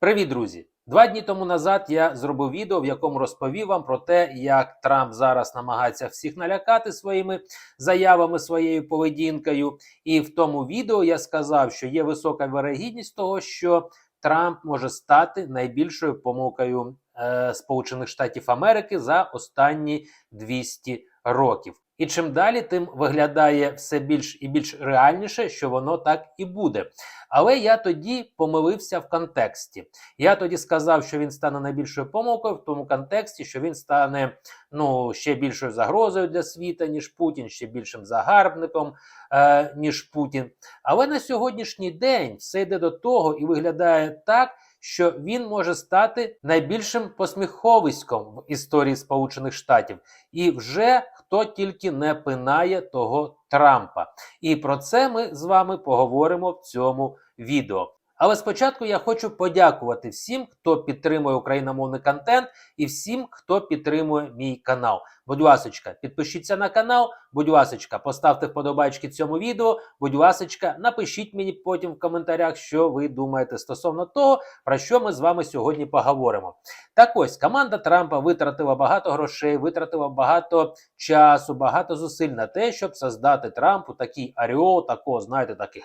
Привіт, друзі! Два дні тому назад я зробив відео, в якому розповів вам про те, як Трамп зараз намагається всіх налякати своїми заявами, своєю поведінкою. І в тому відео я сказав, що є висока вирогідність того, що Трамп може стати найбільшою помилкою е, Сполучених Штатів Америки за останні 200 років. І чим далі, тим виглядає все більш і більш реальніше, що воно так і буде. Але я тоді помилився в контексті. Я тоді сказав, що він стане найбільшою помилкою в тому контексті, що він стане ну ще більшою загрозою для світа, ніж Путін, ще більшим загарбником, е, ніж Путін. Але на сьогоднішній день все йде до того і виглядає так. Що він може стати найбільшим посміховиськом в історії Сполучених Штатів, і вже хто тільки не пинає того Трампа. І про це ми з вами поговоримо в цьому відео. Але спочатку я хочу подякувати всім, хто підтримує україномовний контент, і всім, хто підтримує мій канал. Будь ласочка, підпишіться на канал, будь ласочка, поставте вподобайки цьому відео. Будь ласочка, напишіть мені потім в коментарях, що ви думаєте стосовно того, про що ми з вами сьогодні поговоримо. Так ось команда Трампа витратила багато грошей, витратила багато часу, багато зусиль на те, щоб создати Трампу такий аріол, такого, знаєте, такий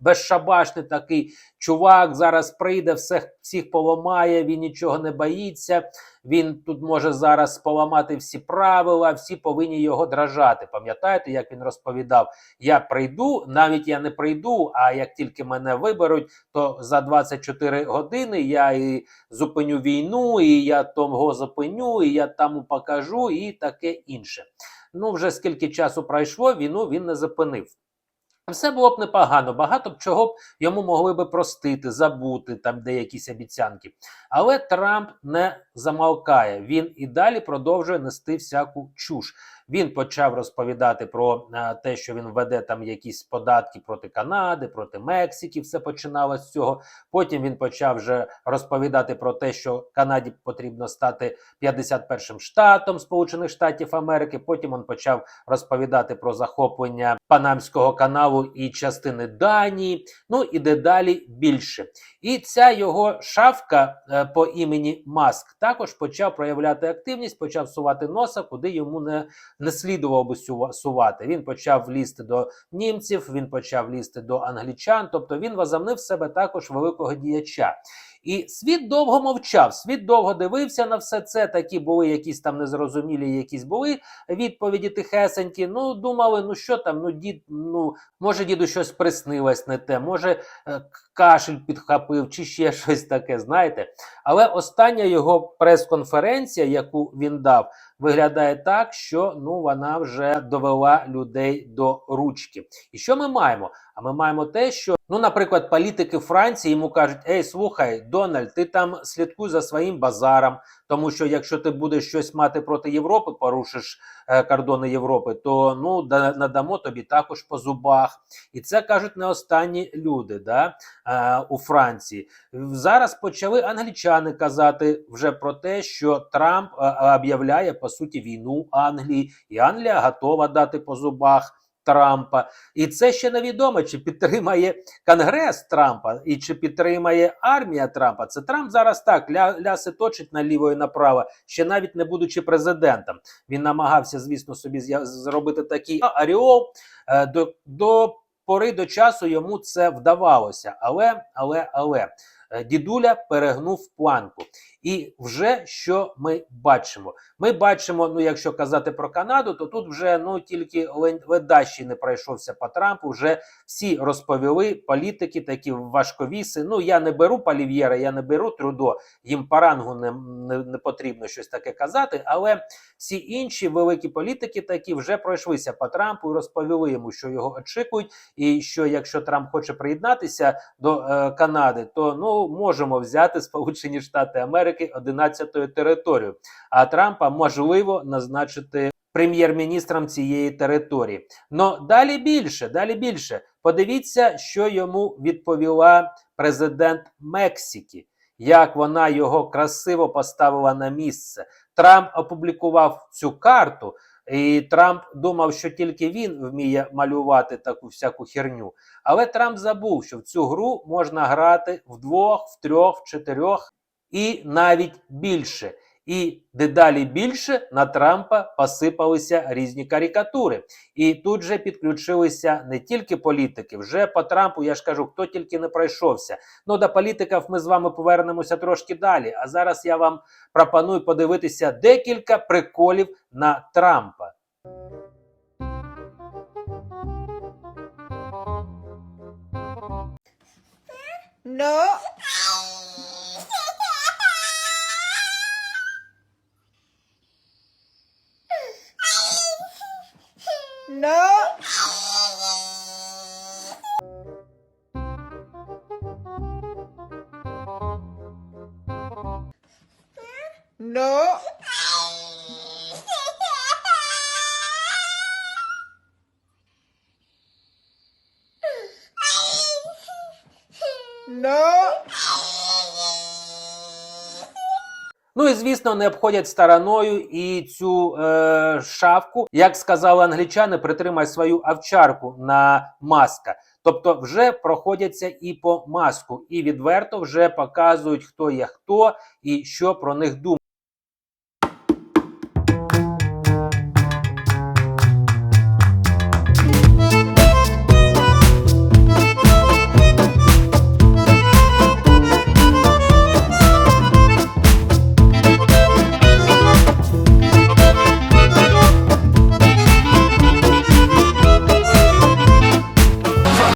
безшабашний такий чувак. Зараз прийде, всіх, всіх поламає, він нічого не боїться. Він тут може зараз поламати всі правила, всі повинні його дражати. Пам'ятаєте, як він розповідав? Я прийду, навіть я не прийду. А як тільки мене виберуть, то за 24 години я і зупиню війну, і я того зупиню, і я тому покажу, і таке інше. Ну, вже скільки часу пройшло, війну він не зупинив. Все було б непогано, багато б чого б йому могли би простити, забути там деякісь обіцянки. Але Трамп не замалкає, Він і далі продовжує нести всяку чуш. Він почав розповідати про те, що він веде там якісь податки проти Канади, проти Мексики. Все починалося з цього. Потім він почав вже розповідати про те, що Канаді потрібно стати 51-м штатом Сполучених Штатів Америки. Потім він почав розповідати про захоплення Панамського каналу і частини Данії. Ну і дедалі більше. І ця його шавка е, по імені Маск також почав проявляти активність, почав сувати носа, куди йому не не слідував би сувати. Він почав лізти до німців, він почав лізти до англічан, тобто він возомнив себе також великого діяча. І світ довго мовчав, світ довго дивився на все це. Такі були якісь там незрозумілі, якісь були відповіді тихесенькі. Ну, думали, ну що там, ну дід, ну може, діду щось приснилось не те, може е, кашель підхопив, чи ще щось таке, знаєте. Але остання його прес-конференція, яку він дав, виглядає так, що ну вона вже довела людей до ручки. І що ми маємо? А ми маємо те, що, ну, наприклад, політики Франції йому кажуть: Ей, слухай, Дональд, ти там слідкуй за своїм базаром, тому що якщо ти будеш щось мати проти Європи, порушиш е, кордони Європи, то ну да, надамо тобі також по зубах. І це кажуть не останні люди да, е, у Франції. Зараз почали англічани казати вже про те, що Трамп е, об'являє по суті війну Англії, і Англія готова дати по зубах. Трампа, і це ще невідомо, чи підтримає Конгрес Трампа і чи підтримає армія Трампа. Це Трамп зараз так ля, ляси точить наліво і направо, ще навіть не будучи президентом. Він намагався, звісно, собі зробити такий аріол е, до, до пори до часу йому це вдавалося. Але, але, але. Дідуля перегнув планку. І вже що ми бачимо? Ми бачимо, ну якщо казати про Канаду, то тут вже ну тільки ледащий не пройшовся по Трампу. Вже всі розповіли політики, такі важковіси. Ну я не беру Палів'єра, я не беру Трудо. Їм по рангу не, не, не потрібно щось таке казати. Але всі інші великі політики такі вже пройшлися по Трампу і розповіли йому, що його очікують, і що якщо Трамп хоче приєднатися до е, Канади, то ну можемо взяти Сполучені Штати Америки. Америки 11-ю територію, а Трампа можливо назначити прем'єр-міністром цієї території. Но далі більше, далі більше. Подивіться, що йому відповіла президент Мексики. Як вона його красиво поставила на місце. Трамп опублікував цю карту, І Трамп думав, що тільки він вміє малювати таку всяку херню. Але Трамп забув, що в цю гру можна грати вдвох, в трьох, в чотирьох і навіть більше. І дедалі більше на Трампа посипалися різні карикатури. І тут же підключилися не тільки політики, вже по Трампу, я ж кажу, хто тільки не пройшовся. Ну до політиків ми з вами повернемося трошки далі. А зараз я вам пропоную подивитися декілька приколів на Трампа. No. No. No. No. Ну і звісно, не обходять стороною і цю е, шавку, як сказали англічани, притримай свою овчарку на маска. Тобто, вже проходяться і по маску, і відверто вже показують, хто є хто і що про них думають.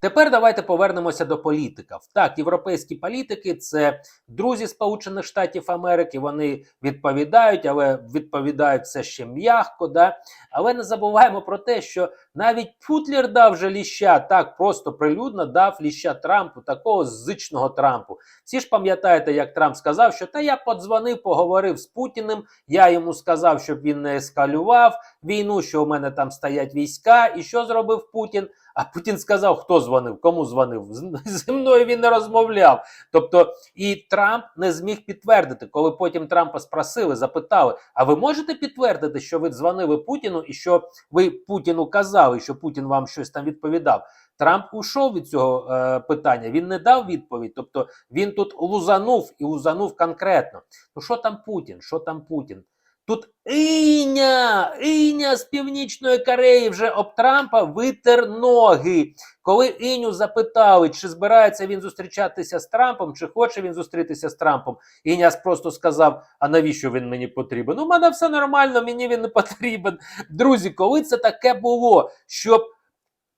Тепер давайте повернемося до політиків. Так, європейські політики це друзі Сполучених Штатів Америки. Вони відповідають, але відповідають все ще м'яко. Да? Але не забуваємо про те, що навіть Путлер дав же ліща, так просто прилюдно дав ліща Трампу, такого зичного Трампу. Всі ж пам'ятаєте, як Трамп сказав, що та я подзвонив, поговорив з Путіним. Я йому сказав, щоб він не ескалював війну, що у мене там стоять війська. І що зробив Путін? А Путін сказав, хто дзвонив, кому дзвонив. Зі мною він не розмовляв. Тобто, і Трамп не зміг підтвердити, коли потім Трампа спросили, запитали: а ви можете підтвердити, що ви дзвонили Путіну і що ви Путіну казали, що Путін вам щось там відповідав? Трамп ушов від цього е, питання. Він не дав відповідь. Тобто він тут лузанув і лузанув конкретно. Ну що там Путін? Що там Путін? Тут Іня, Іня з Північної Кореї вже об Трампа витер ноги. Коли Іню запитали, чи збирається він зустрічатися з Трампом, чи хоче він зустрітися з Трампом, Іня просто сказав: А навіщо він мені потрібен? У мене все нормально, мені він не потрібен. Друзі, коли це таке було, щоб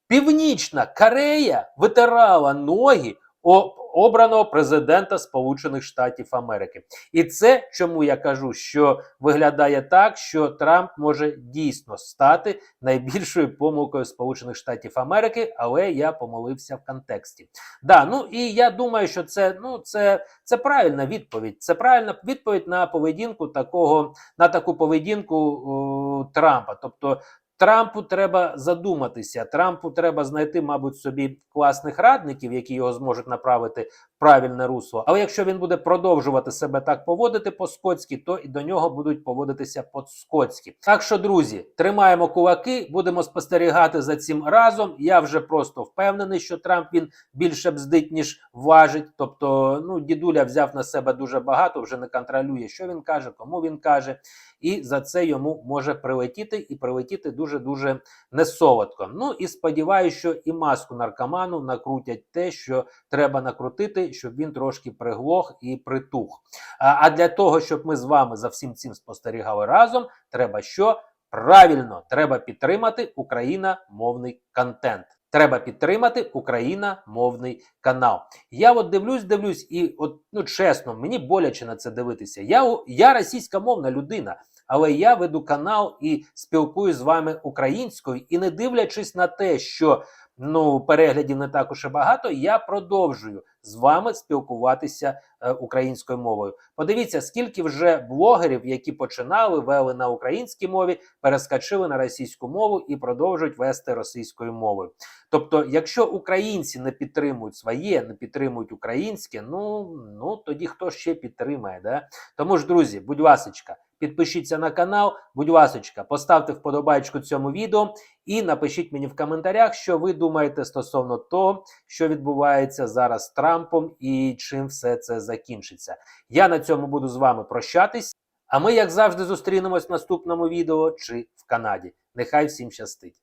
Північна Корея витирала ноги об обраного президента Сполучених Штатів Америки. І це чому я кажу, що виглядає так, що Трамп може дійсно стати найбільшою помилкою Сполучених Штатів Америки, але я помилився в контексті. Да, ну і я думаю, що це ну це, це правильна відповідь. Це правильна відповідь на поведінку такого на таку поведінку о, Трампа. Тобто Трампу треба задуматися. Трампу треба знайти, мабуть, собі класних радників, які його зможуть направити в правильне русло. Але якщо він буде продовжувати себе так поводити по-скотськи, то і до нього будуть поводитися по-скотськи. Так що, друзі, тримаємо кулаки, будемо спостерігати за цим разом. Я вже просто впевнений, що Трамп він більше бздить, ніж важить. Тобто, ну, дідуля взяв на себе дуже багато, вже не контролює, що він каже, кому він каже. І за це йому може прилетіти і прилетіти дуже дуже несолодко. Ну і сподіваюся, що і маску наркоману накрутять те, що треба накрутити, щоб він трошки приглох і притух. А, для того, щоб ми з вами за всім цим спостерігали разом, треба що? Правильно, треба підтримати україномовний контент. Треба підтримати україномовний канал. Я от дивлюсь, дивлюсь, і от ну чесно, мені боляче на це дивитися. Я, я російськомовна людина, але я веду канал і спілкуюсь з вами українською, і не дивлячись на те, що ну переглядів не так уж і багато, я продовжую з вами спілкуватися е, українською мовою. Подивіться, скільки вже блогерів, які починали вели на українській мові, перескочили на російську мову і продовжують вести російською мовою. Тобто, якщо українці не підтримують своє, не підтримують українське, ну, ну тоді хто ще підтримає? Да? Тому ж, друзі, будь ласочка, підпишіться на канал, будь ласочка, поставте вподобайку цьому відео і напишіть мені в коментарях, що ви думаєте стосовно того, що відбувається зараз з Трампом і чим все це закінчиться. Я на цьому буду з вами прощатись. А ми, як завжди, зустрінемось в наступному відео чи в Канаді. Нехай всім щастить!